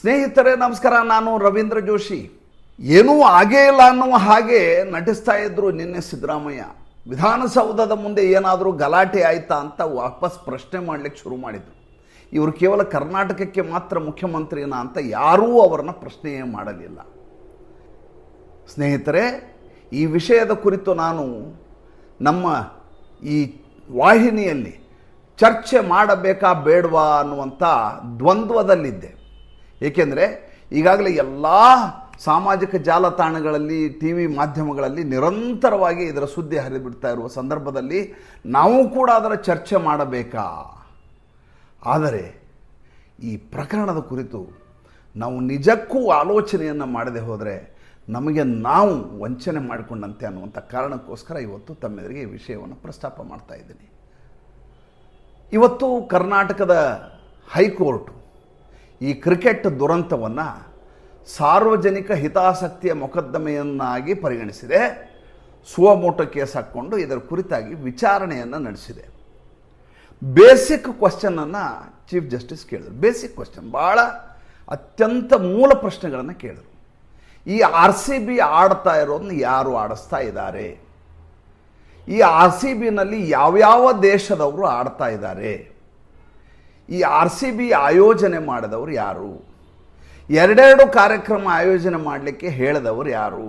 ಸ್ನೇಹಿತರೆ, ನಮಸ್ಕಾರ. ನಾನು ರವೀಂದ್ರ ಜೋಶಿ. ಏನೂ ಆಗೇ ಇಲ್ಲ ಅನ್ನುವ ಹಾಗೆ ನಟಿಸ್ತಾ ಇದ್ರು ನಿನ್ನೆ ಸಿದ್ದರಾಮಯ್ಯ. ವಿಧಾನಸೌಧದ ಮುಂದೆ ಏನಾದರೂ ಗಲಾಟೆ ಆಯ್ತಾ ಅಂತ ವಾಪಸ್ ಪ್ರಶ್ನೆ ಮಾಡಲಿಕ್ಕೆ ಶುರು ಮಾಡಿದರು. ಇವರು ಕೇವಲ ಕರ್ನಾಟಕಕ್ಕೆ ಮಾತ್ರ ಮುಖ್ಯಮಂತ್ರಿನ ಅಂತ ಯಾರೂ ಅವರನ್ನ ಪ್ರಶ್ನೆಯೇ ಮಾಡಲಿಲ್ಲ. ಸ್ನೇಹಿತರೆ, ಈ ವಿಷಯದ ಕುರಿತು ನಾನು ನಮ್ಮ ಈ ವಾಹಿನಿಯಲ್ಲಿ ಚರ್ಚೆ ಮಾಡಬೇಕಾ ಬೇಡವಾ ಅನ್ನುವಂಥ ದ್ವಂದ್ವದಲ್ಲಿದ್ದೆ. ಏಕೆಂದರೆ ಈಗಾಗಲೇ ಎಲ್ಲ ಸಾಮಾಜಿಕ ಜಾಲತಾಣಗಳಲ್ಲಿ ಟಿ ವಿ ಮಾಧ್ಯಮಗಳಲ್ಲಿ ನಿರಂತರವಾಗಿ ಇದರ ಸುದ್ದಿ ಹರಿದುಬಿಡ್ತಾ ಇರುವ ಸಂದರ್ಭದಲ್ಲಿ ನಾವು ಕೂಡ ಅದರ ಚರ್ಚೆ ಮಾಡಬೇಕಾ? ಆದರೆ ಈ ಪ್ರಕರಣದ ಕುರಿತು ನಾವು ನಿಜಕ್ಕೂ ಆಲೋಚನೆಯನ್ನು ಮಾಡದೆ ಹೋದರೆ ನಮಗೆ ನಾವು ವಂಚನೆ ಮಾಡಿಕೊಂಡಂತೆ ಅನ್ನುವಂಥ ಕಾರಣಕ್ಕೋಸ್ಕರ ಇವತ್ತು ತಮ್ಮೆದುರಿಗೆ ಈ ವಿಷಯವನ್ನು ಪ್ರಸ್ತಾಪ ಮಾಡ್ತಾ ಇದ್ದೀನಿ. ಇವತ್ತು ಕರ್ನಾಟಕದ ಹೈಕೋರ್ಟ್ ಈ ಕ್ರಿಕೆಟ್ ದುರಂತವನ್ನು ಸಾರ್ವಜನಿಕ ಹಿತಾಸಕ್ತಿಯ ಮೊಕದ್ದಮೆಯನ್ನಾಗಿ ಪರಿಗಣಿಸಿದೆ ಸುವಮೋಟೋ ಕೇಸ್ ಹಾಕ್ಕೊಂಡು ಇದರ ಕುರಿತಾಗಿ ವಿಚಾರಣೆಯನ್ನು ನಡೆಸಿದೆ. ಬೇಸಿಕ್ ಕ್ವಶನನ್ನು ಚೀಫ್ ಜಸ್ಟಿಸ್ ಕೇಳಿದರು. ಬೇಸಿಕ್ ಕ್ವಶನ್ ಭಾಳ ಅತ್ಯಂತ ಮೂಲ ಪ್ರಶ್ನೆಗಳನ್ನು ಕೇಳಿದರು. ಈ ಆರ್ ಸಿ ಬಿ ಆಡ್ತಾ ಇರೋದನ್ನ ಯಾರು ಆಡಿಸ್ತಾ ಇದ್ದಾರೆ? ಈ ಆರ್ ಸಿ ಬಿನಲ್ಲಿ ಯಾವ್ಯಾವ ದೇಶದವರು ಆಡ್ತಾ ಇದ್ದಾರೆ? ಈ ಆರ್ ಸಿ ಬಿ ಆಯೋಜನೆ ಮಾಡಿದವರು ಯಾರು? ಎರಡೆರಡು ಕಾರ್ಯಕ್ರಮ ಆಯೋಜನೆ ಮಾಡಲಿಕ್ಕೆ ಹೇಳಿದವರು ಯಾರು?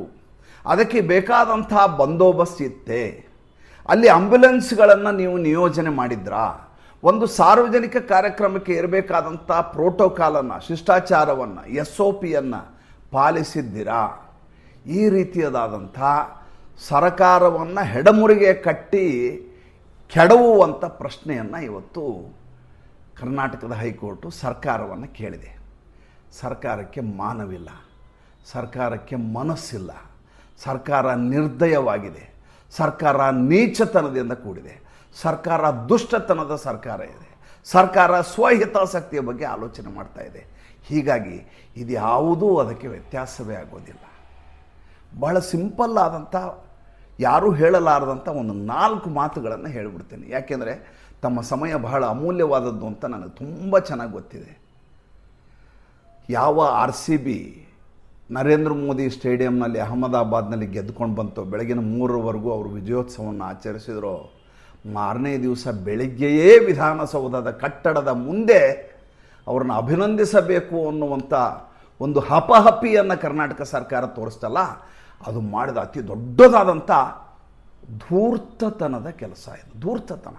ಅದಕ್ಕೆ ಬೇಕಾದಂತಹ ಬಂದೋಬಸ್ತ್ ಇತ್ತೆ. ಅಲ್ಲಿ ಆಂಬ್ಯುಲೆನ್ಸ್ಗಳನ್ನು ನೀವು ನಿಯೋಜನೆ ಮಾಡಿದ್ರಾ? ಒಂದು ಸಾರ್ವಜನಿಕ ಕಾರ್ಯಕ್ರಮಕ್ಕೆ ಇರಬೇಕಾದಂಥ ಪ್ರೋಟೋಕಾಲನ್ನು, ಶಿಷ್ಟಾಚಾರವನ್ನು, ಎಸ್ ಒ ಪಿಯನ್ನು ಪಾಲಿಸಿದ್ದೀರಾ? ಈ ರೀತಿಯದಾದಂಥ ಸರಕಾರವನ್ನು ಹೆಡಮುರಿಗೆ ಕಟ್ಟಿ ಕೆಡವುವಂಥ ಪ್ರಶ್ನೆಯನ್ನು ಇವತ್ತು ಕರ್ನಾಟಕದ ಹೈಕೋರ್ಟು ಸರ್ಕಾರವನ್ನು ಕೇಳಿದೆ. ಸರ್ಕಾರಕ್ಕೆ ಮಾನವಿಲ್ಲ. ಸರ್ಕಾರಕ್ಕೆ ಮನಸ್ಸಿಲ್ಲ. ಸರ್ಕಾರ ನಿರ್ದಯವಾಗಿದೆ. ಸರ್ಕಾರ ನೀಚತನದಿಂದ ಕೂಡಿದೆ. ಸರ್ಕಾರ ದುಷ್ಟತನದ ಸರ್ಕಾರ ಇದೆ. ಸರ್ಕಾರ ಸ್ವಹಿತಾಸಕ್ತಿಯ ಬಗ್ಗೆ ಆಲೋಚನೆ ಮಾಡ್ತಾ ಇದೆ. ಹೀಗಾಗಿ ಇದು ಯಾವುದೂ ಅದಕ್ಕೆ ವ್ಯತ್ಯಾಸವೇ ಆಗೋದಿಲ್ಲ. ಬಹಳ ಸಿಂಪಲ್ ಆದಂಥ, ಯಾರೂ ಹೇಳಲಾರದಂಥ ಒಂದು ನಾಲ್ಕು ಮಾತುಗಳನ್ನು ಹೇಳಿಬಿಡ್ತೇನೆ. ಯಾಕೆಂದರೆ ತಮ್ಮ ಸಮಯ ಬಹಳ ಅಮೂಲ್ಯವಾದದ್ದು ಅಂತ ನನಗೆ ತುಂಬ ಚೆನ್ನಾಗಿ ಗೊತ್ತಿದೆ. ಯಾವ R C B Narendra Modi ಸ್ಟೇಡಿಯಂನಲ್ಲಿ ಅಹಮದಾಬಾದ್ನಲ್ಲಿ ಗೆದ್ದುಕೊಂಡು ಬಂತು, ಬೆಳಗಿನ ಮೂರರವರೆಗೂ ಅವರು ವಿಜಯೋತ್ಸವವನ್ನು ಆಚರಿಸಿದರು. ಮಾರನೇ ದಿವಸ ಬೆಳಿಗ್ಗೆಯೇ ವಿಧಾನಸೌಧದ ಕಟ್ಟಡದ ಮುಂದೆ ಅವ್ರನ್ನ ಅಭಿನಂದಿಸಬೇಕು ಅನ್ನುವಂಥ ಒಂದು ಹಪಹಪಿಯನ್ನು ಕರ್ನಾಟಕ ಸರ್ಕಾರ ತೋರಿಸ್ತಲ್ಲ, ಅದು ಮಾಡಿದ ಅತಿ ದೊಡ್ಡದಾದಂಥ ಧೂರ್ತತನದ ಕೆಲಸ ಇದು, ಧೂರ್ತತನ.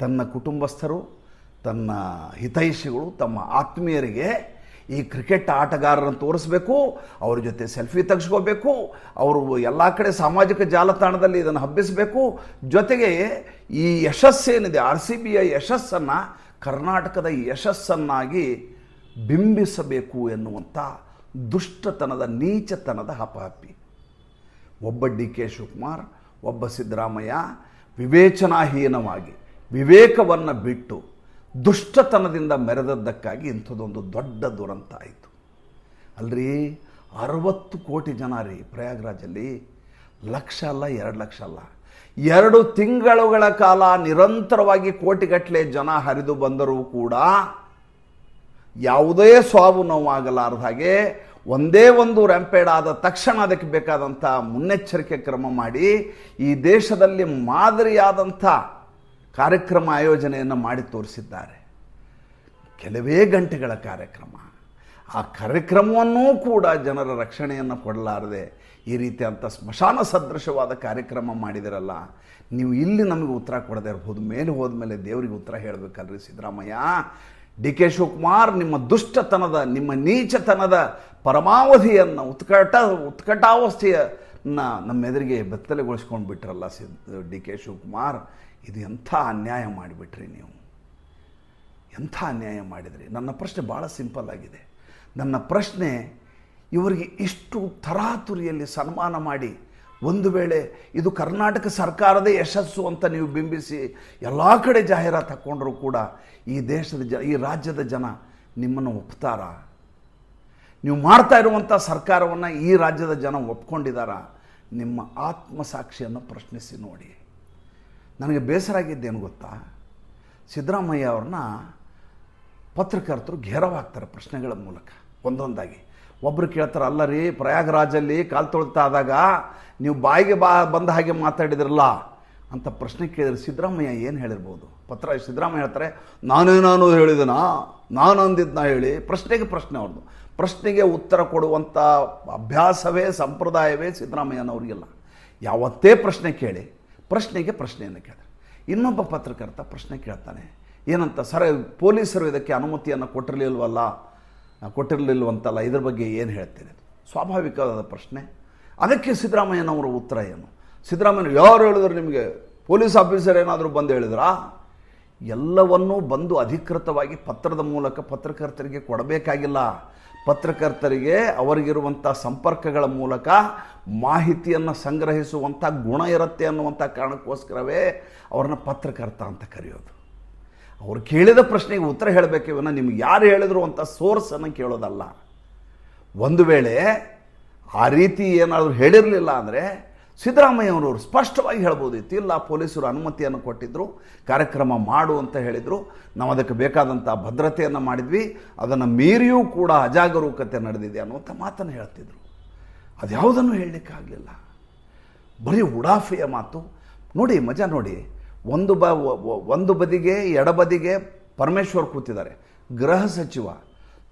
ತನ್ನ ಕುಟುಂಬಸ್ಥರು, ತನ್ನ ಹಿತೈಷಿಗಳು, ತಮ್ಮ ಆತ್ಮೀಯರಿಗೆ ಈ ಕ್ರಿಕೆಟ್ ಆಟಗಾರರನ್ನು ತೋರಿಸ್ಬೇಕು, ಅವ್ರ ಜೊತೆ ಸೆಲ್ಫಿ ತೆಗೆಸ್ಕೋಬೇಕು, ಅವರು ಎಲ್ಲ ಕಡೆ ಸಾಮಾಜಿಕ ಜಾಲತಾಣದಲ್ಲಿ ಇದನ್ನು ಹಬ್ಬಿಸಬೇಕು. ಜೊತೆಗೆ ಈ ಯಶಸ್ಸೇನಿದೆ ಆರ್ ಸಿ ಬಿಯ ಯಶಸ್ಸನ್ನು, ಕರ್ನಾಟಕದ ಯಶಸ್ಸನ್ನಾಗಿ ಬಿಂಬಿಸಬೇಕು ಎನ್ನುವಂಥ ದುಷ್ಟತನದ, ನೀಚತನದ ಹಪಹಪಿ. ಒಬ್ಬ ಡಿ ಕೆ ಶಿವಕುಮಾರ್, ಒಬ್ಬ ಸಿದ್ದರಾಮಯ್ಯ ವಿವೇಚನಾಹೀನವಾಗಿ ವಿವೇಕವನ್ನು ಬಿಟ್ಟು ದುಷ್ಟತನದಿಂದ ಮೆರೆದದ್ದಕ್ಕಾಗಿ ಇಂಥದ್ದೊಂದು ದೊಡ್ಡ ದುರಂತ ಆಯಿತು. ಅಲ್ರಿ, ಅರವತ್ತು ಕೋಟಿ ಜನ ರೀ ಪ್ರಯಾಗ್ರಾಜಲ್ಲಿ. ಲಕ್ಷ ಅಲ್ಲ, ಎರಡು ಲಕ್ಷ ಅಲ್ಲ. ಎರಡು ತಿಂಗಳುಗಳ ಕಾಲ ನಿರಂತರವಾಗಿ ಕೋಟಿಗಟ್ಟಲೆ ಜನ ಹರಿದು ಬಂದರೂ ಕೂಡ ಯಾವುದೇ ಸಾವು ನೋವಾಗಲಾರದ ಹಾಗೆ ಒಂದೇ ಒಂದು ರೆಂಪೇಡ್ ಆದ ತಕ್ಷಣ ಅದಕ್ಕೆ ಬೇಕಾದಂಥ ಮುನ್ನೆಚ್ಚರಿಕೆ ಕ್ರಮ ಮಾಡಿ ಈ ದೇಶದಲ್ಲಿ ಮಾದರಿಯಾದಂಥ ಕಾರ್ಯಕ್ರಮ ಆಯೋಜನೆಯನ್ನು ಮಾಡಿ ತೋರಿಸಿದ್ದಾರೆ. ಕೆಲವೇ ಗಂಟೆಗಳ ಕಾರ್ಯಕ್ರಮ. ಆ ಕಾರ್ಯಕ್ರಮವನ್ನೂ ಕೂಡ ಜನರ ರಕ್ಷಣೆಯನ್ನು ಕೊಡಲಾರದೆ ಈ ರೀತಿಯಂಥ ಸ್ಮಶಾನ ಸದೃಶವಾದ ಕಾರ್ಯಕ್ರಮ ಮಾಡಿದಿರಲ್ಲ. ನೀವು ಇಲ್ಲಿ ನಮಗೆ ಉತ್ತರ ಕೊಡದೇ ಇರ್ಬೋದು, ಮೇಲೆ ಹೋದ್ಮೇಲೆ ದೇವರಿಗೆ ಉತ್ತರ ಹೇಳಬೇಕಲ್ರಿ ಸಿದ್ದರಾಮಯ್ಯ. ಡಿ ಕೆ ಶಿವಕುಮಾರ್ ನಿಮ್ಮ ದುಷ್ಟತನದ, ನಿಮ್ಮ ನೀಚತನದ ಪರಮಾವಧಿಯನ್ನು ಉತ್ಕಟ ಉತ್ಕಟಾವಸ್ಥೆಯನ್ನ ನಮ್ಮ ಎದುರಿಗೆ ಬೆತ್ತಲೆಗೊಳಿಸ್ಕೊಂಡು ಬಿಟ್ರಲ್ಲ ಡಿ ಕೆ ಶಿವಕುಮಾರ್, ಇದು ಎಂಥ ಅನ್ಯಾಯ ಮಾಡಿಬಿಟ್ರಿ ನೀವು? ಎಂಥ ಅನ್ಯಾಯ ಮಾಡಿದ್ರಿ? ನನ್ನ ಪ್ರಶ್ನೆ ಭಾಳ ಸಿಂಪಲ್ ಆಗಿದೆ. ನನ್ನ ಪ್ರಶ್ನೆ, ಇವರಿಗೆ ಇಷ್ಟು ತರಾತುರಿಯಲ್ಲಿ ಸನ್ಮಾನ ಮಾಡಿ, ಒಂದು ವೇಳೆ ಇದು ಕರ್ನಾಟಕ ಸರ್ಕಾರದೇ ಯಶಸ್ಸು ಅಂತ ನೀವು ಬಿಂಬಿಸಿ ಎಲ್ಲ ಕಡೆ ಜಾಹೀರಾತು ಹಾಕ್ಕೊಂಡ್ರೂ ಕೂಡ ಈ ದೇಶದ ಜ, ಈ ರಾಜ್ಯದ ಜನ ನಿಮ್ಮನ್ನು ಒಪ್ತಾರಾ? ನೀವು ಮಾಡ್ತಾ ಇರುವಂಥ ಸರ್ಕಾರವನ್ನು ಈ ರಾಜ್ಯದ ಜನ ಒಪ್ಕೊಂಡಿದ್ದಾರ ನಿಮ್ಮ ಆತ್ಮಸಾಕ್ಷಿಯನ್ನು ಪ್ರಶ್ನಿಸಿ ನೋಡಿ. ನನಗೆ ಬೇಸರ ಆಗಿದ್ದೇನು ಗೊತ್ತಾ? ಸಿದ್ದರಾಮಯ್ಯ ಅವ್ರನ್ನ ಪತ್ರಕರ್ತರು ಘೇರವಾಗ್ತಾರೆ ಪ್ರಶ್ನೆಗಳ ಮೂಲಕ. ಒಂದೊಂದಾಗಿ. ಒಬ್ಬರು ಕೇಳ್ತಾರೆ, ಅಲ್ಲ ರೀ, ಪ್ರಯಾಗರಾಜಲ್ಲಿ ಕಾಲು ತೊಳ್ತಾ ಆದಾಗ ನೀವು ಬಾಯಿಗೆ ಬಾ, ಬಂದ ಹಾಗೆ ಮಾತಾಡಿದ್ರಲ್ಲ? ಅಂತ ಪ್ರಶ್ನೆ ಕೇಳಿದ್ರೆ ಸಿದ್ದರಾಮಯ್ಯ ಏನು ಹೇಳಿರ್ಬೋದು? ಪತ್ರ, ಸಿದ್ದರಾಮಯ್ಯ ಹೇಳ್ತಾರೆ, ನಾನೇ ನಾನು ಹೇಳಿದನಾ? ನಾನು ಅಂದಿದ್ನ ಹೇಳಿ, ಪ್ರಶ್ನೆಗೆ ಪ್ರಶ್ನೆ ಅವ್ರದ್ದು. ಪ್ರಶ್ನೆಗೆ ಉತ್ತರ ಕೊಡುವಂಥ ಅಭ್ಯಾಸವೇ, ಸಂಪ್ರದಾಯವೇ ಸಿದ್ದರಾಮಯ್ಯನವರಿಗಿಲ್ಲ. ಯಾವತ್ತೇ ಪ್ರಶ್ನೆ ಕೇಳಿ, ಪ್ರಶ್ನೆಗೆ ಪ್ರಶ್ನೆಯನ್ನು ಕೇಳಿದ್ರೆ ಇನ್ನೊಬ್ಬ ಪತ್ರಕರ್ತ ಪ್ರಶ್ನೆ ಕೇಳ್ತಾನೆ, ಏನಂತ, ಸರ್, ಪೊಲೀಸರು ಇದಕ್ಕೆ ಅನುಮತಿಯನ್ನು ಕೊಟ್ಟಿರಲಿಲ್ವಲ್ಲ? ಕೊಟ್ಟಿರಲಿಲ್ವಂತಲ್ಲ, ಇದ್ರ ಬಗ್ಗೆ ಏನು ಹೇಳ್ತೀರಿ? ಸ್ವಾಭಾವಿಕವಾದ ಪ್ರಶ್ನೆ. ಅದಕ್ಕೆ ಸಿದ್ದರಾಮಯ್ಯನವರ ಉತ್ತರ ಏನು? ಸಿದ್ದರಾಮಯ್ಯ ಯಾರು ಹೇಳಿದ್ರು ನಿಮಗೆ? ಪೊಲೀಸ್ ಆಫೀಸರ್ ಏನಾದರೂ ಬಂದು ಹೇಳಿದ್ರಾ? ಎಲ್ಲವನ್ನೂ ಬಂದು ಅಧಿಕೃತವಾಗಿ ಪತ್ರದ ಮೂಲಕ ಪತ್ರಕರ್ತರಿಗೆ ಕೊಡಬೇಕಾಗಿಲ್ಲ. ಪತ್ರಕರ್ತರಿಗೆ ಅವರಿಗಿರುವಂಥ ಸಂಪರ್ಕಗಳ ಮೂಲಕ ಮಾಹಿತಿಯನ್ನು ಸಂಗ್ರಹಿಸುವಂಥ ಗುಣ ಇರುತ್ತೆ ಅನ್ನುವಂಥ ಕಾರಣಕ್ಕೋಸ್ಕರವೇ ಅವ್ರನ್ನ ಪತ್ರಕರ್ತ ಅಂತ ಕರೆಯೋದು. ಅವ್ರು ಕೇಳಿದ ಪ್ರಶ್ನೆಗೆ ಉತ್ತರ ಹೇಳಬೇಕೆ ವಿನ ನಿಮ್ಗೆ ಯಾರು ಹೇಳಿದ್ರು ಅಂತ ಸೋರ್ಸನ್ನು ಕೇಳೋದಲ್ಲ. ಒಂದು ವೇಳೆ ಆ ರೀತಿ ಏನಾದರೂ ಹೇಳಿರಲಿಲ್ಲ ಅಂದರೆ ಸಿದ್ದರಾಮಯ್ಯನವರು ಸ್ಪಷ್ಟವಾಗಿ ಹೇಳ್ಬೋದಿತ್ತು ಇಲ್ಲ ಪೊಲೀಸರು ಅನುಮತಿಯನ್ನು ಕೊಟ್ಟಿದ್ದರು ಕಾರ್ಯಕ್ರಮ ಮಾಡು ಅಂತ ಹೇಳಿದರು. ನಾವು ಅದಕ್ಕೆ ಬೇಕಾದಂಥ ಭದ್ರತೆಯನ್ನು ಮಾಡಿದ್ವಿ. ಅದನ್ನು ಮೀರಿಯೂ ಕೂಡ ಅಜಾಗರೂಕತೆ ನಡೆದಿದೆ ಅನ್ನುವಂಥ ಮಾತನ್ನು ಹೇಳ್ತಿದ್ರು. ಅದ್ಯಾವುದನ್ನು ಹೇಳಲಿಕ್ಕಾಗಲಿಲ್ಲ. ಬರೀ ಉಡಾಫೆಯ ಮಾತು. ನೋಡಿ, ಮಜಾ ನೋಡಿ. ಒಂದು ಬ ಒಂದು ಬದಿಗೆ ಎಡಬದಿಗೆ ಪರಮೇಶ್ವರ್ ಕೂತಿದ್ದಾರೆ. ಗೃಹ ಸಚಿವ.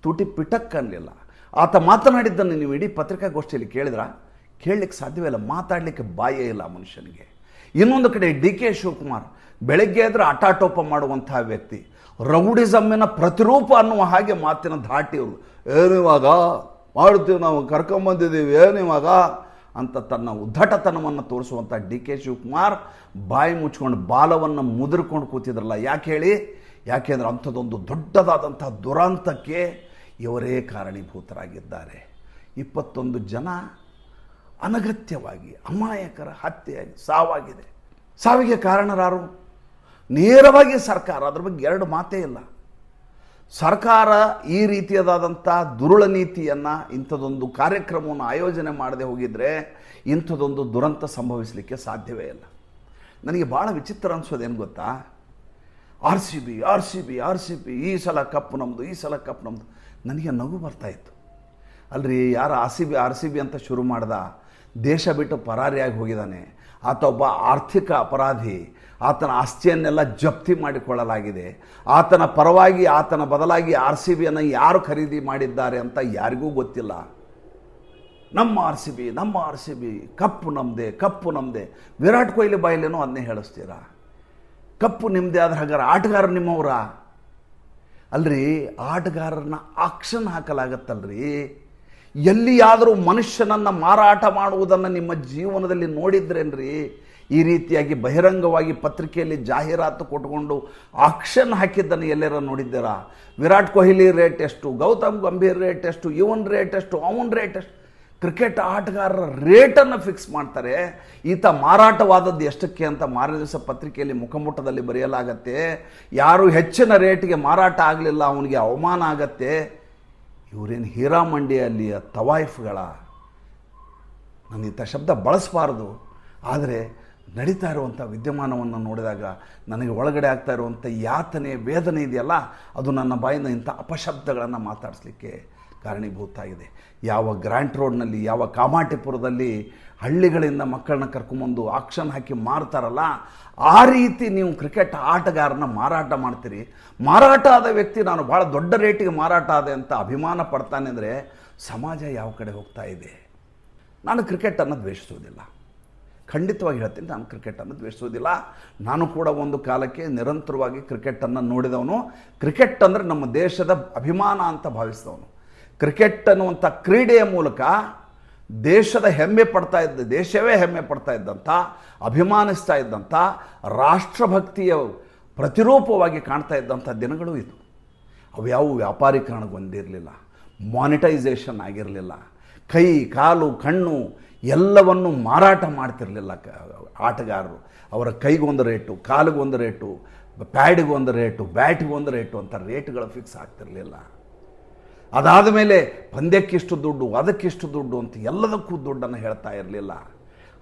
ತುಟಿ ಪಿಟಕ್ ಅನ್ನಲಿಲ್ಲ ಆತ ಮಾತನಾಡಿದ್ದನ್ನು ನೀವು ಇಡೀ ಪತ್ರಿಕಾಗೋಷ್ಠಿಯಲ್ಲಿ ಕೇಳಿದ್ರ? ಕೇಳಲಿಕ್ಕೆ ಸಾಧ್ಯವೇ ಇಲ್ಲ, ಮಾತಾಡಲಿಕ್ಕೆ ಬಾಯೇ ಇಲ್ಲ ಮನುಷ್ಯನಿಗೆ. ಇನ್ನೊಂದು ಕಡೆ ಡಿ ಕೆ ಶಿವಕುಮಾರ್, ಬೆಳಗ್ಗೆ ಆದರೆ ಅಟಾಟೋಪ ಮಾಡುವಂತಹ ವ್ಯಕ್ತಿ, ರೌಡಿಸಮ್ಮಿನ ಪ್ರತಿರೂಪ ಅನ್ನುವ ಹಾಗೆ ಮಾತಿನ ಧಾಟಿ ಅವರು ಏನಿವಾಗ ಮಾಡ್ತೀವಿ ನಾವು, ಕರ್ಕೊಂಬಂದಿದ್ದೀವಿ ಏನಿವಾಗ ಅಂತ ತನ್ನ ಉದ್ದಟತನವನ್ನು ತೋರಿಸುವಂಥ ಡಿ ಕೆ ಶಿವಕುಮಾರ್ ಬಾಯಿ ಮುಚ್ಕೊಂಡು ಬಾಲವನ್ನು ಮುದುರ್ಕೊಂಡು ಕೂತಿದ್ರಲ್ಲ, ಯಾಕೆ ಹೇಳಿ? ಯಾಕೆಂದ್ರೆ ಅಂಥದ್ದೊಂದು ದೊಡ್ಡದಾದಂಥ ದುರಂತಕ್ಕೆ ಇವರೇ ಕಾರಣೀಭೂತರಾಗಿದ್ದಾರೆ. ಇಪ್ಪತ್ತೊಂದು ಜನ ಅನಗತ್ಯವಾಗಿ, ಅಮಾಯಕರ ಹತ್ಯೆಯಾಗಿ ಸಾವಾಗಿದೆ. ಸಾವಿಗೆ ಕಾರಣರಾರು? ನೇರವಾಗಿ ಸರ್ಕಾರ, ಅದ್ರ ಬಗ್ಗೆ ಎರಡು ಮಾತೇ ಇಲ್ಲ. ಸರ್ಕಾರ ಈ ರೀತಿಯದಾದಂಥ ದುರುಳ ನೀತಿಯನ್ನು ಇಂಥದ್ದೊಂದು ಕಾರ್ಯಕ್ರಮವನ್ನು ಆಯೋಜನೆ ಮಾಡದೆ ಹೋಗಿದ್ರೆ ಇಂಥದ್ದೊಂದು ದುರಂತ ಸಂಭವಿಸಲಿಕ್ಕೆ ಸಾಧ್ಯವೇ ಇಲ್ಲ. ನನಗೆ ಭಾಳ ವಿಚಿತ್ರ ಅನಿಸೋದೇನು ಗೊತ್ತಾ? R C B, R C B, R C B, ಈ ಸಲ ಕಪ್ ನಮ್ಮದು ಈ ಸಲ ಕಪ್ ನಮ್ಮದು ನನಗೆ ನಗು ಬರ್ತಾಯಿತ್ತು ಅಲ್ರಿ, ಯಾರು R C B, R C B ಅಂತ ಶುರು ಮಾಡ್ದ? ದೇಶ ಬಿಟ್ಟು ಪರಾರಿಯಾಗಿ ಹೋಗಿದ್ದಾನೆ. ಆತ ಒಬ್ಬ ಆರ್ಥಿಕ ಅಪರಾಧಿ. ಆತನ ಆಸ್ತಿಯನ್ನೆಲ್ಲ ಜಪ್ತಿ ಮಾಡಿಕೊಳ್ಳಲಾಗಿದೆ. ಆತನ ಪರವಾಗಿ, ಆತನ ಬದಲಾಗಿ ಆರ್ ಸಿ ಬಿಯನ್ನು ಯಾರು ಖರೀದಿ ಮಾಡಿದ್ದಾರೆ ಅಂತ ಯಾರಿಗೂ ಗೊತ್ತಿಲ್ಲ. ನಮ್ಮ ಆರ್ ಸಿ ಬಿ, ನಮ್ಮ ಆರ್ ಸಿ ಬಿ, ಕಪ್ಪು ನಮ್ಮದೇ ಕಪ್ಪು ನಮ್ಮದೇ ವಿರಾಟ್ ಕೊಹ್ಲಿ ಬಾಯಲ್ಲೇನೋ ಅದನ್ನೇ ಹೇಳಿಸ್ತೀರಾ? ಕಪ್ಪು ನಿಮ್ಮದೇ ಆದ್ರೆ ಹಾಗಾದ್ರೆ ಆಟಗಾರ ನಿಮ್ಮವರ? ಅಲ್ರಿ, ಆಟಗಾರರನ್ನ ಆಕ್ಷನ್ ಹಾಕಲಾಗತ್ತಲ್ರಿ? ಎಲ್ಲಿಯಾದರೂ ಮನುಷ್ಯನನ್ನು ಮಾರಾಟ ಮಾಡುವುದನ್ನು ನಿಮ್ಮ ಜೀವನದಲ್ಲಿ ನೋಡಿದ್ರೇನ್ರಿ? ಈ ರೀತಿಯಾಗಿ ಬಹಿರಂಗವಾಗಿ ಪತ್ರಿಕೆಯಲ್ಲಿ ಜಾಹೀರಾತು ಕೊಟ್ಟುಕೊಂಡು ಆಕ್ಷನ್ ಹಾಕಿದ್ದನ್ನು ಎಲ್ಲರ ನೋಡಿದ್ದೀರಾ? ವಿರಾಟ್ ಕೊಹ್ಲಿ ರೇಟ್ ಎಷ್ಟು? ಗೌತಮ್ ಗಂಭೀರ್ ರೇಟ್ ಎಷ್ಟು? ಇವನ್ ರೇಟ್ ಎಷ್ಟು? ಅವನ್ ರೇಟ್ ಎಷ್ಟು? ಕ್ರಿಕೆಟ್ ಆಟಗಾರರ ರೇಟನ್ನು ಫಿಕ್ಸ್ ಮಾಡ್ತಾರೆ. ಈತ ಮಾರಾಟವಾದದ್ದು ಎಷ್ಟಕ್ಕೆ ಅಂತ ಮಾರನೇ ದಿವಸ ಪತ್ರಿಕೆಯಲ್ಲಿ ಮುಖಮುಟ್ಟದಲ್ಲಿ ಬರೆಯಲಾಗತ್ತೆ. ಯಾರು ಹೆಚ್ಚಿನ ರೇಟಿಗೆ ಮಾರಾಟ ಆಗಲಿಲ್ಲ, ಅವನಿಗೆ ಅವಮಾನ ಆಗತ್ತೆ. ಇವರೇನು ಹೀರಾಮಂಡಿಯಲ್ಲಿಯ ತವಾಯಿಫ್ಗಳ, ನಾನು ಇಂಥ ಶಬ್ದ ಬಳಸಬಾರ್ದು. ಆದರೆ ನಡೀತಾ ಇರುವಂಥ ವಿದ್ಯಮಾನವನ್ನು ನೋಡಿದಾಗ ನನಗೆ ಒಳಗಡೆ ಆಗ್ತಾ ಇರುವಂಥ ಯಾತನೆ, ವೇದನೆ ಇದೆಯಲ್ಲ, ಅದು ನನ್ನ ಬಾಯಿಂದ ಇಂಥ ಅಪಶಬ್ದಗಳನ್ನು ಮಾತಾಡಿಸ್ಲಿಕ್ಕೆ ಕಾರಣೀಭೂತ ಆಗಿದೆ. ಯಾವ ಗ್ರ್ಯಾಂಟ್ ರೋಡ್ನಲ್ಲಿ, ಯಾವ ಕಾಮಾಟಿಪುರದಲ್ಲಿ ಹಳ್ಳಿಗಳಿಂದ ಮಕ್ಕಳನ್ನ ಕರ್ಕೊಂಬಂದು ಆಕ್ಷನ್ ಹಾಕಿ ಮಾರ್ತಾರಲ್ಲ, ಆ ರೀತಿ ನೀವು ಕ್ರಿಕೆಟ್ ಆಟಗಾರನ ಮಾರಾಟ ಮಾಡ್ತೀರಿ. ಮಾರಾಟ ಆದ ವ್ಯಕ್ತಿ ನಾನು ಭಾಳ ದೊಡ್ಡ ರೇಟಿಗೆ ಮಾರಾಟ ಆದೆ ಅಂತ ಅಭಿಮಾನ ಪಡ್ತಾನೆ ಅಂದರೆ ಸಮಾಜ ಯಾವ ಕಡೆ ಹೋಗ್ತಾ ಇದೆ? ನಾನು ಕ್ರಿಕೆಟನ್ನು ದ್ವೇಷಿಸೋದಿಲ್ಲ ಖಂಡಿತವಾಗಿ ಹೇಳ್ತೀನಿ, ನಾನು ಕ್ರಿಕೆಟನ್ನು ದ್ವೇಷಿಸೋದಿಲ್ಲ ನಾನು ಕೂಡ ಒಂದು ಕಾಲಕ್ಕೆ ನಿರಂತರವಾಗಿ ಕ್ರಿಕೆಟನ್ನು ನೋಡಿದವನು. ಕ್ರಿಕೆಟ್ ಅಂದರೆ ನಮ್ಮ ದೇಶದ ಅಭಿಮಾನ ಅಂತ ಭಾವಿಸಿದವನು. ಕ್ರಿಕೆಟ್ ಅನ್ನುವಂಥ ಕ್ರೀಡೆಯ ಮೂಲಕ ದೇಶದ ಹೆಮ್ಮೆ ಪಡ್ತಾ ಇದ್ದ, ದೇಶವೇ ಹೆಮ್ಮೆ ಪಡ್ತಾ ಇದ್ದಂಥ, ಅಭಿಮಾನಿಸ್ತಾ ಇದ್ದಂಥ, ರಾಷ್ಟ್ರಭಕ್ತಿಯ ಪ್ರತಿರೂಪವಾಗಿ ಕಾಣ್ತಾ ಇದ್ದಂಥ ದಿನಗಳು ಇದು ಅವ್ಯಾವು ಹೊಂದಿರಲಿಲ್ಲ ಮಾನಿಟೈಸೇಷನ್ ಆಗಿರಲಿಲ್ಲ, ಕೈ, ಕಾಲು, ಕಣ್ಣು ಎಲ್ಲವನ್ನು ಮಾರಾಟ ಮಾಡ್ತಿರಲಿಲ್ಲ ಕ, ಆಟಗಾರರು. ಅವರ ಕೈಗೊಂದು ರೇಟು ಕಾಲಿಗೊಂದು ರೇಟು ಪ್ಯಾಡಿಗೊಂದು ರೇಟು ಬ್ಯಾಟಿಗೊಂದು ರೇಟು ಅಂತ ರೇಟ್ಗಳು ಫಿಕ್ಸ್ ಆಗ್ತಿರಲಿಲ್ಲ. ಅದಾದ ಮೇಲೆ ಪಂದ್ಯಕ್ಕಿಷ್ಟು ದುಡ್ಡು ಅದಕ್ಕೆಷ್ಟು ದುಡ್ಡು ಅಂತ ಎಲ್ಲದಕ್ಕೂ ದುಡ್ಡನ್ನು ಹೇಳ್ತಾ ಇರಲಿಲ್ಲ.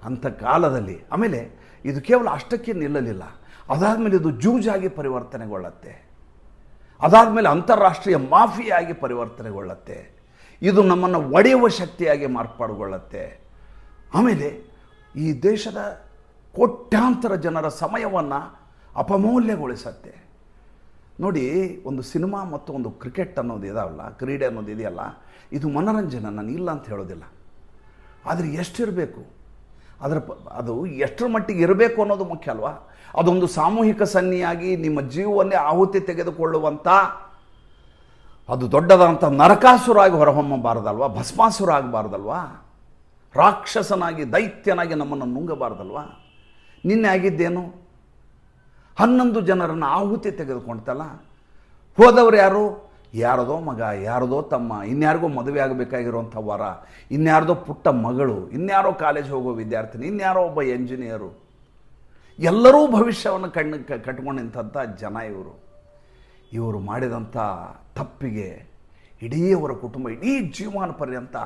ಅಂಥ ಕಾಲದಲ್ಲಿ, ಆಮೇಲೆ ಇದು ಕೇವಲ ಅಷ್ಟಕ್ಕೆ ನಿಲ್ಲಲಿಲ್ಲ. ಅದಾದಮೇಲೆ ಇದು ಜೂಜಾಗಿ ಪರಿವರ್ತನೆಗೊಳ್ಳುತ್ತೆ. ಅದಾದಮೇಲೆ ಅಂತಾರಾಷ್ಟ್ರೀಯ ಮಾಫಿಯಾಗಿ ಪರಿವರ್ತನೆಗೊಳ್ಳುತ್ತೆ. ಇದು ನಮ್ಮನ್ನು ಒಡೆಯುವ ಶಕ್ತಿಯಾಗಿ ಮಾರ್ಪಾಡುಗೊಳ್ಳುತ್ತೆ. ಆಮೇಲೆ ಈ ದೇಶದ ಕೋಟ್ಯಾಂತರ ಜನರ ಸಮಯವನ್ನು ಅಪಮೌಲ್ಯಗೊಳಿಸತ್ತೆ. ನೋಡಿ, ಒಂದು ಸಿನಿಮಾ ಮತ್ತು ಒಂದು ಕ್ರಿಕೆಟ್ ಅನ್ನೋದು ಇದಾವಲ್ಲ ಕ್ರೀಡೆ ಅನ್ನೋದು ಇದೆಯಲ್ಲ, ಇದು ಮನೋರಂಜನೆ ನಾನು ಇಲ್ಲ ಅಂತ ಹೇಳೋದಿಲ್ಲ. ಆದರೆ ಎಷ್ಟಿರಬೇಕು? ಅದರ ಪ, ಅದು ಎಷ್ಟರ ಮಟ್ಟಿಗೆ ಇರಬೇಕು ಅನ್ನೋದು ಮುಖ್ಯ ಅಲ್ವಾ? ಅದೊಂದು ಸಾಮೂಹಿಕ ಸನ್ನಿಯಾಗಿ ನಿಮ್ಮ ಜೀವವನ್ನೇ ಆಹುತಿ ತೆಗೆದುಕೊಳ್ಳುವಂಥ ಅದು ದೊಡ್ಡದಾದಂಥ ನರಕಾಸುರಾಗಿ ಹೊರಹೊಮ್ಮಬಾರ್ದಲ್ವ? ಭಸ್ಮಾಸುರ ಆಗಬಾರ್ದಲ್ವಾ ರಾಕ್ಷಸನಾಗಿ ದೈತ್ಯನಾಗಿ ನಮ್ಮನ್ನು ನುಂಗಬಾರ್ದಲ್ವಾ? ನಿನ್ನೆ ಆಗಿದ್ದೇನು? ಹನ್ನೊಂದು ಜನರನ್ನು ಆಹುತಿ ತೆಗೆದುಕೊಳ್ತಲ್ಲ ಹೋದವರು ಯಾರು? ಯಾರದೋ ಮಗ, ಯಾರದೋ ತಮ್ಮ, ಇನ್ಯಾರಿಗೋ ಮದುವೆ ಆಗಬೇಕಾಗಿರುವಂಥ ವರ, ಇನ್ಯಾರದೋ ಪುಟ್ಟ ಮಗಳು, ಇನ್ಯಾರೋ ಕಾಲೇಜ್ ಹೋಗೋ ವಿದ್ಯಾರ್ಥಿನಿ, ಇನ್ಯಾರೋ ಒಬ್ಬ ಎಂಜಿನಿಯರು ಎಲ್ಲರೂ ಭವಿಷ್ಯವನ್ನು ಕಣ್ಣು ಕಟ್ಕೊಂಡು ಜನ ಇವರು. ಇವರು ಮಾಡಿದಂಥ ತಪ್ಪಿಗೆ ಇಡೀ ಅವರ ಕುಟುಂಬ, ಇಡೀ ಜೀವಮಾನ ಪರ್ಯಂತ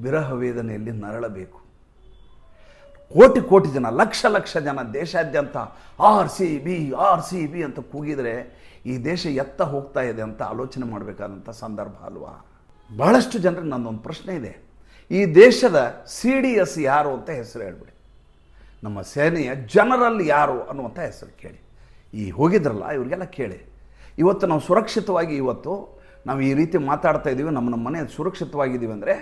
ವಿರಹ ವೇದನೆಯಲ್ಲಿ ನರಳಬೇಕು. ಕೋಟಿ ಕೋಟಿ ಜನ, ಲಕ್ಷ ಲಕ್ಷ ಜನ ದೇಶಾದ್ಯಂತ R C B R C B ಅಂತ ಕೂಗಿದರೆ ಈ ದೇಶ ಎತ್ತ ಹೋಗ್ತಾ ಇದೆ ಅಂತ ಆಲೋಚನೆ ಮಾಡಬೇಕಾದಂಥ ಸಂದರ್ಭ ಅಲ್ವಾ? ಬಹಳಷ್ಟು ಜನರಿಗೆ ನನ್ನೊಂದು ಪ್ರಶ್ನೆ ಇದೆ. ಈ ದೇಶದ ಸಿ ಡಿ ಎಸ್ ಯಾರು ಅಂತ ಹೆಸರು ಹೇಳ್ಬಿಡಿ. ನಮ್ಮ ಸೇನೆಯ ಜನರಲ್ ಯಾರು ಅನ್ನುವಂಥ ಹೆಸರು ಕೇಳಿ. ಈ ಹೋಗಿದ್ರಲ್ಲ, ಇವರಿಗೆಲ್ಲ ಕೇಳಿ. ಇವತ್ತು ನಾವು ಸುರಕ್ಷಿತವಾಗಿ ಇವತ್ತು ನಾವು ಈ ರೀತಿ ಮಾತಾಡ್ತಾ ಇದ್ದೀವಿ ನಮ್ಮ ನಮ್ಮ ಮನೆ ಸುರಕ್ಷಿತವಾಗಿದ್ದೀವಿ ಅಂದರೆ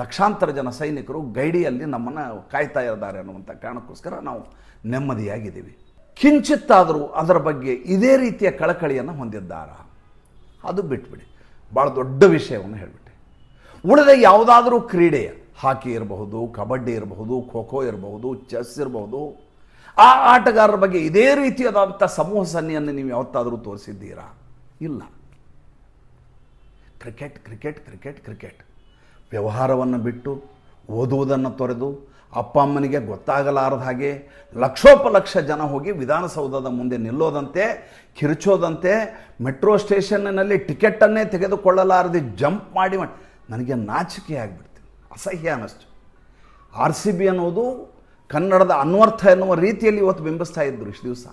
ಲಕ್ಷಾಂತರ ಜನ ಸೈನಿಕರು ಗೈಡಿಯಲ್ಲಿ ನಮ್ಮನ್ನು ಕಾಯ್ತಾ ಇದ್ದಾರೆ ಅನ್ನುವಂಥ ಕಾರಣಕ್ಕೋಸ್ಕರ ನಾವು ನೆಮ್ಮದಿಯಾಗಿದ್ದೀವಿ. ಕಿಂಚಿತ್ತಾದರೂ ಅದರ ಬಗ್ಗೆ ಇದೇ ರೀತಿಯ ಕಳಕಳಿಯನ್ನು ಹೊಂದಿದ್ದಾರಾ. ಅದು ಬಿಟ್ಬಿಡಿ. ಭಾಳ ದೊಡ್ಡ ವಿಷಯವನ್ನು ಹೇಳಿಬಿಟ್ಟೆ. ಉಳಿದ ಯಾವುದಾದರೂ ಕ್ರೀಡೆಯ ಹಾಕಿ ಇರಬಹುದು, ಕಬಡ್ಡಿ ಇರಬಹುದು ಖೋ ಖೋ ಇರಬಹುದು, ಚೆಸ್ ಇರಬಹುದು, ಆ ಆಟಗಾರರ ಬಗ್ಗೆ ಇದೇ ರೀತಿಯಾದಂಥ ಸಮೂಹ ಸನ್ನಿಯನ್ನು ನೀವು ಯಾವತ್ತಾದರೂ ತೋರಿಸಿದ್ದೀರಾ? ಇಲ್ಲ. Cricket cricket cricket cricket. ವ್ಯವಹಾರವನ್ನು ಬಿಟ್ಟು ಓದುವುದನ್ನು ತೊರೆದು ಅಪ್ಪ ಅಮ್ಮನಿಗೆ ಗೊತ್ತಾಗಲಾರದ ಹಾಗೆ ಲಕ್ಷೋಪಲಕ್ಷ ಜನ ಹೋಗಿ ವಿಧಾನಸೌಧದ ಮುಂದೆ ನಿಲ್ಲೋದಂತೆ, ಕಿರುಚೋದಂತೆ, ಮೆಟ್ರೋ ಸ್ಟೇಷನ್ನಲ್ಲಿ ಟಿಕೆಟನ್ನೇ ತೆಗೆದುಕೊಳ್ಳಲಾರದೆ ಜಂಪ್ ಮಾಡಿ ಮಾಡಿ. ನನಗೆ ನಾಚಿಕೆ ಆಗಿಬಿಡ್ತೀನಿ ಅಸಹ್ಯ ಅನ್ನಿಸ್ತು. ಆರ್ ಸಿ ಬಿ ಅನ್ನೋದು ಕನ್ನಡದ ಅನ್ವರ್ಥ ಎನ್ನುವ ರೀತಿಯಲ್ಲಿ ಇವತ್ತು ಬಿಂಬಿಸ್ತಾ ಇದ್ದರು ಇಷ್ಟು ದಿವಸ.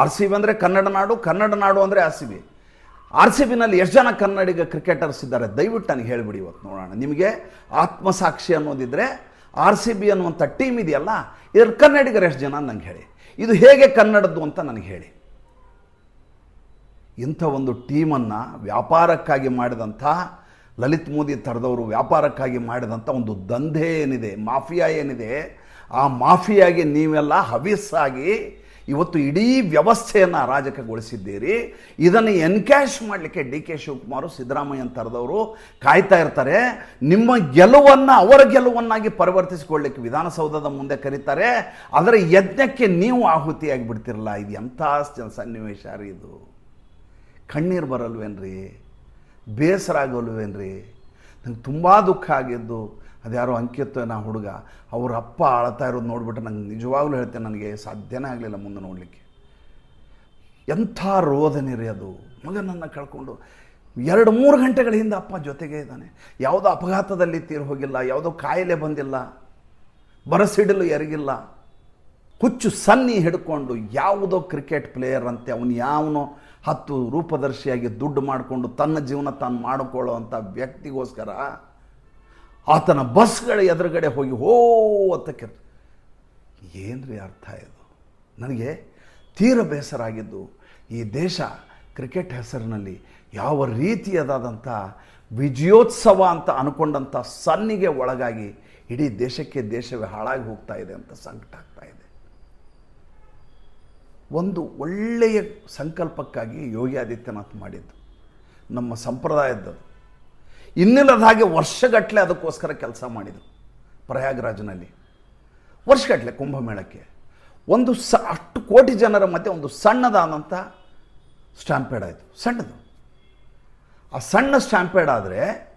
ಆರ್ ಸಿ ಬಿ ಅಂದರೆ ಕನ್ನಡ ನಾಡು ಕನ್ನಡ ನಾಡು ಅಂದರೆ R C B. R C ಬಿನಲ್ಲಿ ಎಷ್ಟು ಜನ ಕನ್ನಡಿಗ ಕ್ರಿಕೆಟರ್ಸ್ ಇದ್ದಾರೆ? ದಯವಿಟ್ಟು ನನಗೆ ಹೇಳಿಬಿಡಿ ಇವತ್ತು ನೋಡೋಣ. ನಿಮಗೆ ಆತ್ಮಸಾಕ್ಷಿ ಅನ್ನೋದಿದ್ರೆ ಆರ್ ಸಿ ಬಿ ಅನ್ನುವಂಥ ಟೀಮ್ ಇದೆಯಲ್ಲ, ಇದ್ರ ಕನ್ನಡಿಗರು ಎಷ್ಟು ಜನ ನಂಗೆ ಹೇಳಿ. ಇದು ಹೇಗೆ ಕನ್ನಡದ್ದು ಅಂತ ನನಗೆ ಹೇಳಿ. ಇಂಥ ಒಂದು ಟೀಮನ್ನು ವ್ಯಾಪಾರಕ್ಕಾಗಿ ಮಾಡಿದಂಥ, ಲಲಿತ್ ಮೋದಿ ಥರದವರು ವ್ಯಾಪಾರಕ್ಕಾಗಿ ಮಾಡಿದಂಥ ಒಂದು ದಂಧೆ ಏನಿದೆ, ಮಾಫಿಯಾ ಏನಿದೆ, ಆ ಮಾಫಿಯಾಗಿ ನೀವೆಲ್ಲ ಹವಿಸ್ಸಾಗಿ ಇವತ್ತು ಇಡೀ ವ್ಯವಸ್ಥೆಯನ್ನು ಅರಾಜಕಗೊಳಿಸಿದ್ದೀರಿ. ಇದನ್ನು ಎನ್ಕ್ಯಾಶ್ ಮಾಡಲಿಕ್ಕೆ ಡಿ ಕೆ ಶಿವಕುಮಾರ್, ಸಿದ್ದರಾಮಯ್ಯ ಥರದವರು ಕಾಯ್ತಾ ಇರ್ತಾರೆ. ನಿಮ್ಮ ಗೆಲುವನ್ನು ಅವರ ಗೆಲುವನ್ನಾಗಿ ಪರಿವರ್ತಿಸಿಕೊಳ್ಳಿಕ್ಕೆ ವಿಧಾನಸೌಧದ ಮುಂದೆ ಕರೀತಾರೆ. ಅದರ ಯಜ್ಞಕ್ಕೆ ನೀವು ಆಹುತಿಯಾಗಿ ಬಿಡ್ತಿರಲ್ಲ ಇದು ಎಂಥ ಸನ್ನಿವೇಶ ರೀ ಇದು. ಕಣ್ಣೀರು ಬರಲ್ವೇನ್ರಿ? ಬೇಸರ ಆಗಲ್ವೇನ್ರಿ? ನಂಗೆ ತುಂಬ ದುಃಖ ಆಗಿದ್ದು. ಅದ್ಯಾರೋ ಅಂಕಿತ್ ನಾ ಹುಡುಗ, ಅವ್ರ ಅಪ್ಪ ಅಳ್ತಾ ಇರೋದು ನೋಡಿಬಿಟ್ಟು ನಂಗೆ ನಿಜವಾಗ್ಲೂ ಹೇಳ್ತೇನೆ, ನನಗೆ ಸಾಧ್ಯನೇ ಆಗಲಿಲ್ಲ ಮುಂದೆ ನೋಡಲಿಕ್ಕೆ. ಎಂಥ ರೋದನೆ ರೀ ಅದು. ಮಗನನ್ನು ಕಳ್ಕೊಂಡು ಎರಡು ಮೂರು ಗಂಟೆಗಳ ಹಿಂದೆ ಅಪ್ಪ ಜೊತೆಗೆ ಇದ್ದಾನೆ. ಯಾವುದೋ ಅಪಘಾತದಲ್ಲಿ ತೀರು ಹೋಗಿಲ್ಲ, ಯಾವುದೋ ಕಾಯಿಲೆ ಬಂದಿಲ್ಲ, ಬರಸಿಡಲು ಎರಗಿಲ್ಲ. ಹುಚ್ಚು ಸನ್ನಿ ಹಿಡ್ಕೊಂಡು ಯಾವುದೋ ಕ್ರಿಕೆಟ್ ಪ್ಲೇಯರ್ ಅಂತೆ, ಅವನು ಯಾವನೋ ಹತ್ತು ರೂಪದರ್ಶಿಯಾಗಿ ದುಡ್ಡು ಮಾಡಿಕೊಂಡು ತನ್ನ ಜೀವನ ತಾನು ಮಾಡಿಕೊಳ್ಳೋ ಅಂಥ ವ್ಯಕ್ತಿಗೋಸ್ಕರ ಆತನ ಬಸ್ಗಳ ಎದುರುಗಡೆ ಹೋಗಿ, ಹೋ ಅಂತ ಕೆರ್ ಏನ್ರಿ ಅರ್ಥ ಇದು? ನನಗೆ ತೀರ ಬೇಸರ ಆಗಿದ್ದು ಈ ದೇಶ ಕ್ರಿಕೆಟ್ ಹೆಸರಿನಲ್ಲಿ ಯಾವ ರೀತಿಯದಾದಂಥ ವಿಜಯೋತ್ಸವ ಅಂತ ಅನ್ಕೊಂಡಂಥ ಸನ್ನಿಗೆ ಒಳಗಾಗಿ ಇಡೀ ದೇಶಕ್ಕೆ ದೇಶವೇ ಹಾಳಾಗಿ ಹೋಗ್ತಾ ಇದೆ ಅಂತ ಸಂಕಟ ಆಗ್ತಾ ಇದೆ. ಒಂದು ಒಳ್ಳೆಯ ಸಂಕಲ್ಪಕ್ಕಾಗಿ ಯೋಗಿ ಆದಿತ್ಯನಾಥ್ ಮಾಡಿದ್ದು. ನಮ್ಮ ಸಂಪ್ರದಾಯದ್ದು ಇನ್ನಿಲ್ಲದ ಹಾಗೆ ವರ್ಷಗಟ್ಟಲೆ ಅದಕ್ಕೋಸ್ಕರ ಕೆಲಸ ಮಾಡಿದರು ಪ್ರಯಾಗ್ರಾಜ್ನಲ್ಲಿ. ವರ್ಷಗಟ್ಟಲೆ ಕುಂಭಮೇಳಕ್ಕೆ. ಒಂದು ಸ, ಅಷ್ಟು ಕೋಟಿ ಜನರ ಮಧ್ಯೆ ಒಂದು ಸಣ್ಣದಾದಂಥ ಸ್ಟ್ಯಾಂಪೇಡ್ ಆಯಿತು. ಸಣ್ಣದು. ಆ ಸಣ್ಣ ಸ್ಟ್ಯಾಂಪೇಡ್ ಆದರೆ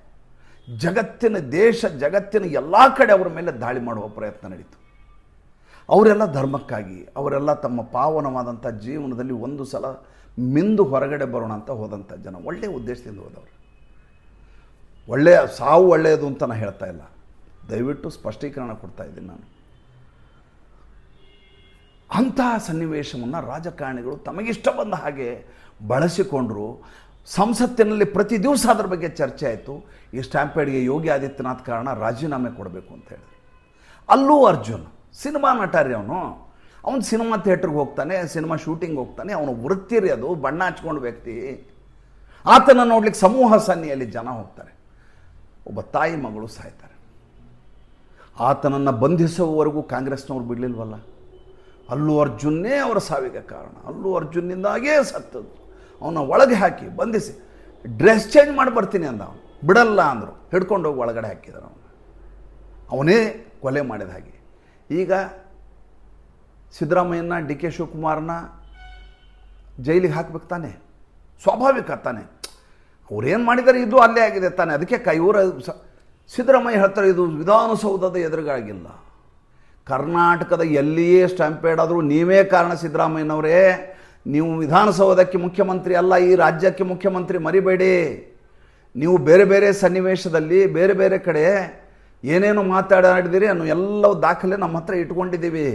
ಜಗತ್ತಿನ ದೇಶ, ಜಗತ್ತಿನ ಎಲ್ಲ ಕಡೆ ಅವರ ಮೇಲೆ ದಾಳಿ ಮಾಡುವ ಪ್ರಯತ್ನ ನಡೀತು. ಅವರೆಲ್ಲ ಧರ್ಮಕ್ಕಾಗಿ, ಅವರೆಲ್ಲ ತಮ್ಮ ಪಾವನವಾದಂಥ ಜೀವನದಲ್ಲಿ ಒಂದು ಸಲ ಮಿಂದು ಹೊರಗಡೆ ಬರೋಣ ಅಂತ ಹೋದಂಥ ಜನ. ಒಳ್ಳೆಯ ಉದ್ದೇಶದಿಂದ ಹೋದವರು. ಒಳ್ಳೆಯ, ಸಾವು ಒಳ್ಳೆಯದು ಅಂತ ನಾನು ಹೇಳ್ತಾ ಇಲ್ಲ. ದಯವಿಟ್ಟು ಸ್ಪಷ್ಟೀಕರಣ ಕೊಡ್ತಾ ಇದ್ದೀನಿ ನಾನು. ಅಂತಹ ಸನ್ನಿವೇಶವನ್ನು ರಾಜಕಾರಣಿಗಳು ತಮಗಿಷ್ಟ ಬಂದ ಹಾಗೆ ಬಳಸಿಕೊಂಡರು. ಸಂಸತ್ತಿನಲ್ಲಿ ಪ್ರತಿ ದಿವಸ ಅದರ ಬಗ್ಗೆ ಚರ್ಚೆ ಆಯಿತು. ಈ ಸ್ಟ್ಯಾಂಪೇಡ್ಗೆ ಯೋಗಿ ಆದಿತ್ಯನಾಥ್ ಕಾರಣ ರಾಜೀನಾಮೆ ಕೊಡಬೇಕು ಅಂತ ಹೇಳಿ ಅಲ್ಲೂ ಅರ್ಜುನ್, ಸಿನಿಮಾ ನಟ ಅವನು. ಅವನು ಸಿನಿಮಾ ಥಿಯೇಟ್ರಿಗೆ ಹೋಗ್ತಾನೆ, ಸಿನಿಮಾ ಶೂಟಿಂಗ್ ಹೋಗ್ತಾನೆ, ಅವನು ವೃತ್ತಿ ರೀ ಅದು, ಬಣ್ಣ ಹಚ್ಕೊಂಡು ವ್ಯಕ್ತಿ. ಆತನ ನೋಡ್ಲಿಕ್ಕೆ ಸಮೂಹ ಸನ್ನಿಯಲ್ಲಿ ಜನ ಹೋಗ್ತಾರೆ. ಒಬ್ಬ ತಾಯಿ ಮಗಳು ಸಾಯ್ತಾರೆ. ಆತನನ್ನು ಬಂಧಿಸುವವರೆಗೂ ಕಾಂಗ್ರೆಸ್ನವ್ರು ಬಿಡಲಿಲ್ವಲ್ಲ? ಅಲ್ಲು ಅರ್ಜುನ್ನೇ ಅವರ ಸಾವಿಗೆ ಕಾರಣ. ಅಲ್ಲು ಅರ್ಜುನ್ನಿಂದಾಗೇ ಸತ್ತದ್ದು. ಅವನ ಒಳಗೆ ಹಾಕಿ, ಬಂಧಿಸಿ. ಡ್ರೆಸ್ ಚೇಂಜ್ ಮಾಡಿ ಬರ್ತೀನಿ ಅಂದ ಅವನು. ಬಿಡಲ್ಲ ಅಂದರು. ಹಿಡ್ಕೊಂಡು ಹೋಗಿ ಒಳಗಡೆ ಹಾಕಿದ್ರು ಅವನು. ಅವನೇ ಕೊಲೆ ಮಾಡಿದ ಹಾಗೆ. ಈಗ ಸಿದ್ದರಾಮಯ್ಯನ, ಡಿ ಕೆ ಶಿವಕುಮಾರನ್ನ ಜೈಲಿಗೆ ಹಾಕ್ಬೇಕು ತಾನೆ? ಸ್ವಾಭಾವಿಕ ತಾನೆ. ಅವ್ರೇನು ಮಾಡಿದ್ದಾರೆ ಇದು ಅಲ್ಲೇ ಆಗಿದೆ ತಾನೆ. ಅದಕ್ಕೆ ಕೈಯೂರ ಸಿದ್ದರಾಮಯ್ಯ ಹೇಳ್ತಾರೆ, ಇದು ವಿಧಾನಸೌಧದ ಎದುರುಗಾಗಿಲ್ಲ. ಕರ್ನಾಟಕದ ಎಲ್ಲಿಯೇ ಸ್ಟ್ಯಾಂಪೇಡ್ ಆದರೂ ನೀವೇ ಕಾರಣ ಸಿದ್ದರಾಮಯ್ಯನವರೇ. ನೀವು ವಿಧಾನಸೌಧಕ್ಕೆ ಮುಖ್ಯಮಂತ್ರಿ ಅಲ್ಲ, ಈ ರಾಜ್ಯಕ್ಕೆ ಮುಖ್ಯಮಂತ್ರಿ ಮರಿಬೇಡಿ. ನೀವು ಬೇರೆ ಬೇರೆ ಸನ್ನಿವೇಶದಲ್ಲಿ, ಬೇರೆ ಬೇರೆ ಕಡೆ ಏನೇನು ಮಾತಾಡಿದಿರಿ ಅನ್ನೋ ಎಲ್ಲವೂ ದಾಖಲೆ ನಮ್ಮ ಹತ್ರ ಇಟ್ಕೊಂಡಿದ್ದೀವಿ.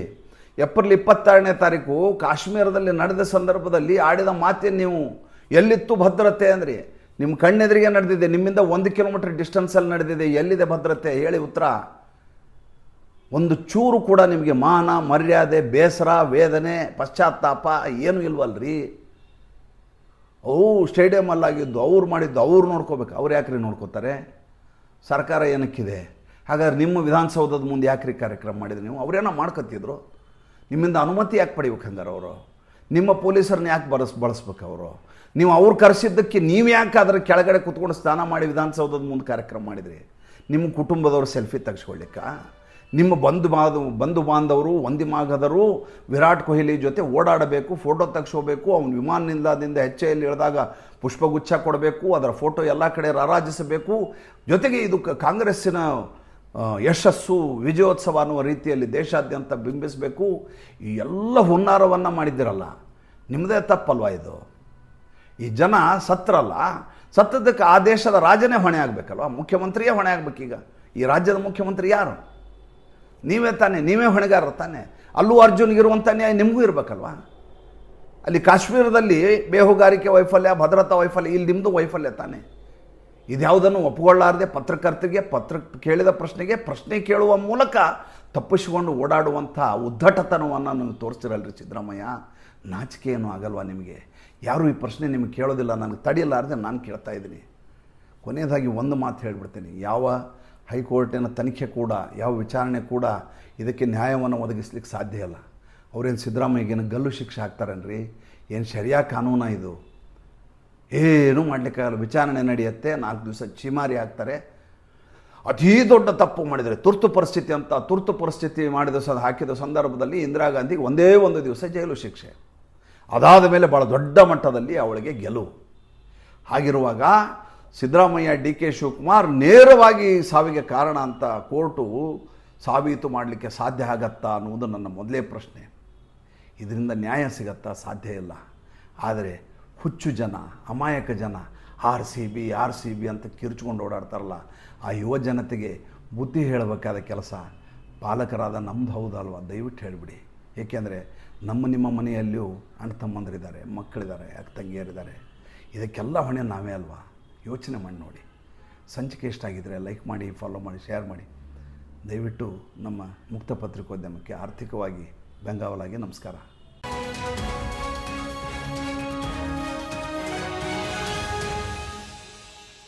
ಏಪ್ರಿಲ್ ಇಪ್ಪತ್ತಾರನೇ ತಾರೀಕು ಕಾಶ್ಮೀರದಲ್ಲಿ ನಡೆದ ಸಂದರ್ಭದಲ್ಲಿ ಆಡಿದ ಮಾತೇನು ನೀವು? ಎಲ್ಲಿತ್ತು ಭದ್ರತೆ ಅಂದ್ರಿ? ನಿಮ್ಮ ಕಣ್ಣೆದುರಿಗೆ ನಡೆದಿದೆ, ನಿಮ್ಮಿಂದ ಒಂದು ಕಿಲೋಮೀಟರ್ ಡಿಸ್ಟೆನ್ಸಲ್ಲಿ ನಡೆದಿದೆ, ಎಲ್ಲಿದೆ ಭದ್ರತೆ? ಹೇಳಿ ಉತ್ತರ. ಒಂದು ಚೂರು ಕೂಡ ನಿಮಗೆ ಮಾನ, ಮರ್ಯಾದೆ, ಬೇಸರ, ವೇದನೆ, ಪಶ್ಚಾತ್ತಾಪ ಏನು ಇಲ್ವಲ್ರಿ? ಅವು ಸ್ಟೇಡಿಯಮಲ್ಲಾಗಿದ್ದು ಅವ್ರು ಮಾಡಿದ್ದು, ಅವ್ರು ನೋಡ್ಕೋಬೇಕು. ಅವ್ರು ಯಾಕ್ರಿ ನೋಡ್ಕೋತಾರೆ? ಸರ್ಕಾರ ಏನಕ್ಕಿದೆ? ಹಾಗಾದ್ರೆ ನಿಮ್ಮ ವಿಧಾನಸೌಧದ ಮುಂದೆ ಯಾಕ್ರಿ ಕಾರ್ಯಕ್ರಮ ಮಾಡಿದ್ರಿ ನೀವು? ಅವರೇನೋ ಮಾಡ್ಕೊತಿದ್ರು ನಿಮ್ಮಿಂದ ಅನುಮತಿ ಯಾಕೆ ಪಡಿಬೇಕು ಅವರು? ನಿಮ್ಮ ಪೊಲೀಸರನ್ನ ಯಾಕೆ ಬಳಸ್, ಬಳಸ್ಬೇಕು ಅವರು? ನೀವು ಅವ್ರು ಕರೆಸಿದ್ದಕ್ಕೆ ನೀವು ಯಾಕೆ ಅದರ ಕೆಳಗಡೆ ಕುತ್ಕೊಂಡು ಸ್ನಾನ ಮಾಡಿ ವಿಧಾನಸೌಧದ ಮುಂದೆ ಕಾರ್ಯಕ್ರಮ ಮಾಡಿದ್ರಿ? ನಿಮ್ಮ ಕುಟುಂಬದವರು ಸೆಲ್ಫಿ ತೆಗೆಸ್ಕೊಳ್ಳಿಕ್ಕ ನಿಮ್ಮ ಬಂಧು ಬಾಂಧವ, ಬಂಧು ಬಾಂಧವರು, ಒಂದಿ ಮಾಗದರು, ವಿರಾಟ್ ಕೊಹ್ಲಿ ಜೊತೆ ಓಡಾಡಬೇಕು, ಫೋಟೋ ತೆಗೆಸ್ಕೋಬೇಕು, ಅವ್ನು ವಿಮಾನ ನಿಲ್ದಾಣದಿಂದ ಹೆಚ್ಚೆಯಲ್ಲಿ ಇಳಿದಾಗ ಪುಷ್ಪಗುಚ್ಛ ಕೊಡಬೇಕು, ಅದರ ಫೋಟೋ ಎಲ್ಲ ಕಡೆ ರಾರಾಜಿಸಬೇಕು. ಜೊತೆಗೆ ಇದು ಕಾಂಗ್ರೆಸ್ಸಿನ ಯಶಸ್ಸು ವಿಜಯೋತ್ಸವ ಅನ್ನುವ ರೀತಿಯಲ್ಲಿ ದೇಶಾದ್ಯಂತ ಬಿಂಬಿಸಬೇಕು. ಈ ಎಲ್ಲ ಹುನ್ನಾರವನ್ನು ಮಾಡಿದ್ದೀರಲ್ಲ ನಿಮ್ಮದೇ ತಪ್ಪಲ್ವಾ ಇದು? ಈ ಜನ ಸತ್ರಲ್ಲ. ಸತ್ತದಕ್ಕೆ ಆ ದೇಶದ ರಾಜನೇ ಹೊಣೆ ಆಗಬೇಕಲ್ವ? ಮುಖ್ಯಮಂತ್ರಿಯೇ ಹೊಣೆ ಆಗ್ಬೇಕೀಗ. ಈ ರಾಜ್ಯದ ಮುಖ್ಯಮಂತ್ರಿ ಯಾರು? ನೀವೇ ತಾನೇ, ನೀವೇ ಹೊಣೆಗಾರರು ತಾನೇ. ಅಲ್ಲೂ ಅರ್ಜುನ್ಗಿರುವಂಥ ನ್ಯಾಯ ನಿಮಗೂ ಇರಬೇಕಲ್ವಾ? ಅಲ್ಲಿ ಕಾಶ್ಮೀರದಲ್ಲಿ ಬೇಹುಗಾರಿಕೆ ವೈಫಲ್ಯ, ಭದ್ರತಾ ವೈಫಲ್ಯ, ಇಲ್ಲಿ ನಿಮ್ಮದು ವೈಫಲ್ಯ ತಾನೇ. ಇದ್ಯಾವುದನ್ನು ಒಪ್ಪಿಕೊಳ್ಳಾರದೆ ಪತ್ರಕರ್ತರಿಗೆ, ಪತ್ರ ಕೇಳಿದ ಪ್ರಶ್ನೆಗೆ ಪ್ರಶ್ನೆ ಕೇಳುವ ಮೂಲಕ ತಪ್ಪಿಸಿಕೊಂಡು ಓಡಾಡುವಂಥ ಉದ್ದಟತನವನ್ನು ನೀವು ತೋರಿಸ್ತಿರಲ್ರಿ ಸಿದ್ದರಾಮಯ್ಯ. ನಾಚಿಕೆ ಏನೂ ಆಗಲ್ವಾ ನಿಮಗೆ? ಯಾರೂ ಈ ಪ್ರಶ್ನೆ ನಿಮಗೆ ಕೇಳೋದಿಲ್ಲ, ನನಗೆ ತಡೆಯಲಾರದೆ ನಾನು ಕೇಳ್ತಾ ಇದ್ದೀನಿ. ಕೊನೆಯದಾಗಿ ಒಂದು ಮಾತು ಹೇಳಿಬಿಡ್ತೀನಿ. ಯಾವ ಹೈಕೋರ್ಟಿನ ತನಿಖೆ ಕೂಡ, ಯಾವ ವಿಚಾರಣೆ ಕೂಡ ಇದಕ್ಕೆ ನ್ಯಾಯವನ್ನು ಒದಗಿಸ್ಲಿಕ್ಕೆ ಸಾಧ್ಯ ಇಲ್ಲ. ಅವ್ರೇನು ಸಿದ್ದರಾಮಯ್ಯಗೇನು ಗಲ್ಲು ಶಿಕ್ಷೆ ಹಾಕ್ತಾರನ್ರಿ? ಏನು ಶರಿಯಾ ಕಾನೂನ ಇದು? ಏನೂ ಮಾಡಲಿಕ್ಕಾಗಲ್ಲ. ವಿಚಾರಣೆ ನಡೆಯುತ್ತೆ, ನಾಲ್ಕು ದಿವಸ ಚೀಮಾರಿ ಹಾಕ್ತಾರೆ ಅತೀ ದೊಡ್ಡ ತಪ್ಪು ಮಾಡಿದರೆ, ತುರ್ತು ಪರಿಸ್ಥಿತಿ ಅಂತ ತುರ್ತು ಪರಿಸ್ಥಿತಿ ಮಾಡಿದ ಹಾಕಿದ ಸಂದರ್ಭದಲ್ಲಿ ಇಂದಿರಾ ಗಾಂಧಿಗೆ ಒಂದೇ ಒಂದು ದಿವಸ ಜೈಲು ಶಿಕ್ಷೆ. ಅದಾದ ಮೇಲೆ ಭಾಳ ದೊಡ್ಡ ಮಟ್ಟದಲ್ಲಿ ಅವಳಿಗೆ ಗೆಲುವು. ಹಾಗಿರುವಾಗ ಸಿದ್ದರಾಮಯ್ಯ, ಡಿ ಕೆ ಶಿವಕುಮಾರ್ ನೇರವಾಗಿ ಸಾವಿಗೆ ಕಾರಣ ಅಂತ ಕೋರ್ಟು ಸಾಬೀತು ಮಾಡಲಿಕ್ಕೆ ಸಾಧ್ಯ ಆಗತ್ತಾ ಅನ್ನುವುದು ನನ್ನ ಮೊದಲೇ ಪ್ರಶ್ನೆ. ಇದರಿಂದ ನ್ಯಾಯ ಸಿಗತ್ತಾ ಸಾಧ್ಯ ಇಲ್ಲ. ಆದರೆ ಹುಚ್ಚು ಜನ, ಅಮಾಯಕ ಜನ, R C B, R C B ಅಂತ ಕಿರ್ಚ್ಕೊಂಡು ಓಡಾಡ್ತಾರಲ್ಲ, ಆ ಯುವ ಜನತೆಗೆ ಬುದ್ಧಿ ಹೇಳಬೇಕಾದ ಕೆಲಸ ಪಾಲಕರಾದ ನಮ್ದು ಹೌದಲ್ವ? ದಯವಿಟ್ಟು ಹೇಳಿಬಿಡಿ. ಏಕೆಂದರೆ ನಮ್ಮ ನಿಮ್ಮ ಮನೆಯಲ್ಲಿಯೂ ಅಣ್ಣ ತಮ್ಮಂದರಿದ್ದಾರೆ, ಮಕ್ಕಳಿದ್ದಾರೆ, ಅಕ್ಕ ತಂಗಿಯರಿದ್ದಾರೆ. ಇದಕ್ಕೆಲ್ಲ ಹೊಣೆ ನಾವೇ ಅಲ್ವಾ? ಯೋಚನೆ ಮಾಡಿ ನೋಡಿ. ಸಂಚಿಕೆ ಇಷ್ಟಾಗಿದ್ದರೆ ಲೈಕ್ ಮಾಡಿ ಫಾಲೋ ಮಾಡಿ ಶೇರ್ ಮಾಡಿ. ದಯವಿಟ್ಟು ನಮ್ಮ ಮುಕ್ತ ಪತ್ರಿಕೋದ್ಯಮಕ್ಕೆ ಆರ್ಥಿಕವಾಗಿ ಬೆಂಗಾವಲಾಗಿ ನಮಸ್ಕಾರ.